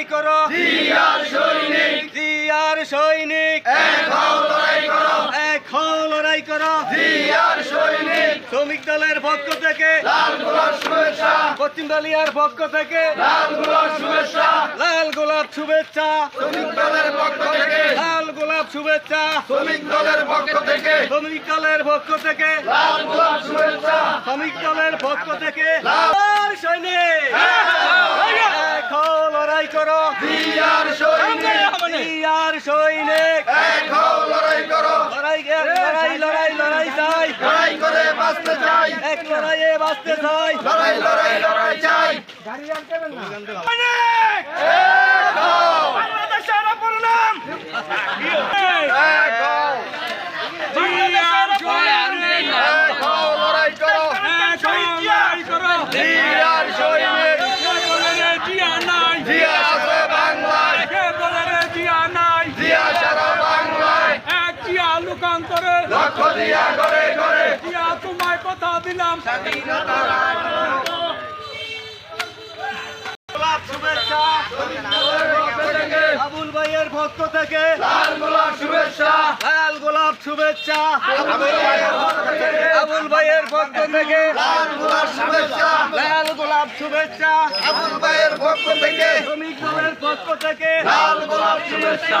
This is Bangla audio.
লড়াই করো। জিয়ার সৈনিক। জিয়ার সৈনিক। এক হও লড়াই করো। এক হও লড়াই করো। জিয়ার সৈনিক। শ্রমিক দলের পক্ষ থেকে। লাল গোলাপ শুভেচ্ছা। পশ্চিম বালিয়ার পক্ষ থেকে। লাল গোলাপ শুভেচ্ছা। লাল গোলাপ শুভেচ্ছা। শ্রমিক দলের পক্ষ থেকে। লাল গোলাপ শুভেচ্ছা। শ্রমিক দলের পক্ষ থেকে। শ্রমিক দলের পক্ষ থেকে। লাল গোলাপ শুভেচ্ছা। শ্রমিক দলের পক্ষ থেকে। লাল- সৈনিক। করো। জিয়ার সৈনিক। জিয়ার সৈনিক। এক হও লড়াই করো। লড়াই লড়াই লড়াই লড়াই চাই। লড়াই করে বাঁচতে চাই। এক লড়াইয়ে বাঁচতে চাই। লড়াই লড়াই লড়াই চাই। এক হও। বাংলাদেশের অপর এক হও। এক হও লড়াই করো। জিয়ার সৈনিক লক্ষ দিয়া করে করে দিয়া তোমায় কথা দিলাম। গোলাপ শুভেচ্ছা। আবুল ভাইয়ের পক্ষ থেকে। লাল গোলাপ শুভেচ্ছা। লাল গোলাপ শুভেচ্ছা। আবুল ভাইয়ের পক্ষ থেকে। লাল গোলাপ শুভেচ্ছা। লাল গোলাপ শুভেচ্ছা। আবুল ভাইয়ের পক্ষ থেকে। শ্রমিক দলের পক্ষ থেকে। লাল গোলাপ শুভেচ্ছা।